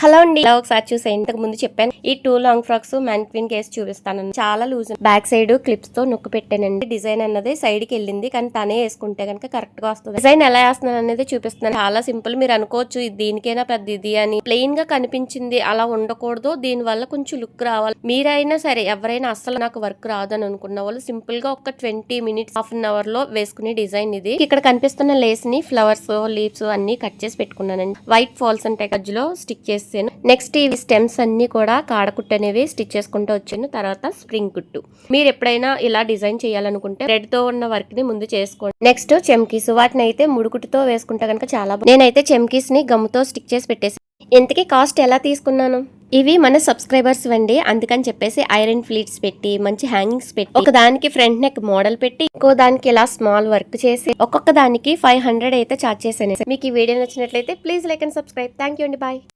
Hello అండి. ఇలా ఒకసారి చూసే ఇంతకు ముందు చెప్పాను ఈ టూ లాంగ్ ఫ్రాక్స్ మ్యాన్క్విన్ కేసు చూపిస్తాను చాలా లూజ్ బ్యాక్ సైడ్ క్లిప్స్తో నొక్కు పెట్టానండి. డిజైన్ అన్నది సైడ్కి వెళ్ళింది కానీ తనే వేసుకుంటే కనుక కరెక్ట్గా వస్తుంది. డిజైన్ ఎలా వేస్తున్నాను అనేది చూపిస్తున్నాను. చాలా సింపుల్ మీరు అనుకోవచ్చు ఇది దీనికైనా పెద్ద ఇది అని. ప్లెయిన్గా కనిపించింది అలా ఉండకూడదు. దీని వల్ల కొంచెం లుక్ రావాలి. మీరైనా సరే ఎవరైనా అస్సలు నాకు వర్క్ రాదని అనుకున్న వాళ్ళు సింపుల్గా ఒక ట్వంటీ మినిట్స్ హాఫ్ అన్ అవర్లో వేసుకునే డిజైన్ ఇది. ఇక్కడ కనిపిస్తున్న లేస్ని ఫ్లవర్స్ లీవ్స్ అన్ని కట్ చేసి పెట్టుకున్నానండి. వైట్ ఫాల్స్ అంటే మధ్యలో స్టిక్ చేసాను నెక్స్ట్ ఇవి స్టెమ్స్ అన్ని కూడా కాడకుట్టు అనేవి స్టిచ్ చేసుకుంటూ వచ్చాను. తర్వాత స్ప్రింగ్ కుట్టు. మీరు ఎప్పుడైనా ఇలా డిజైన్ చేయాలనుకుంటే రెడ్తో ఉన్న వర్క్ని ముందు చేసుకోండి. నెక్స్ట్ చెమ్కీస్ వాటిని అయితే ముడుకుట్టుతో వేసుకుంటే కనుక చాలా నేనైతే చెమ్కీస్ని గమ్ముతో స్టిక్ చేసి పెట్టేసి ఇంతకీ కాస్ట్ ఎలా తీసుకున్నాను? ఇవి మన సబ్స్క్రైబర్స్ వండి అందుకని చెప్పేసి ఐరన్ ఫ్లీట్స్ పెట్టి మంచి హ్యాంగింగ్స్ పెట్టి ఒక దానికి ఫ్రంట్ నెక్ మోడల్ పెట్టి ఇంకో దానికి ఇలా స్మాల్ వర్క్ చేసి ఒక్కొక్క దానికి ఫైవ్ హండ్రెడ్ అయితే చార్జ్ చేశాను. మీకు ఈ వీడియో నచ్చినట్లయితే please like and subscribe thank you అండి. బాయ్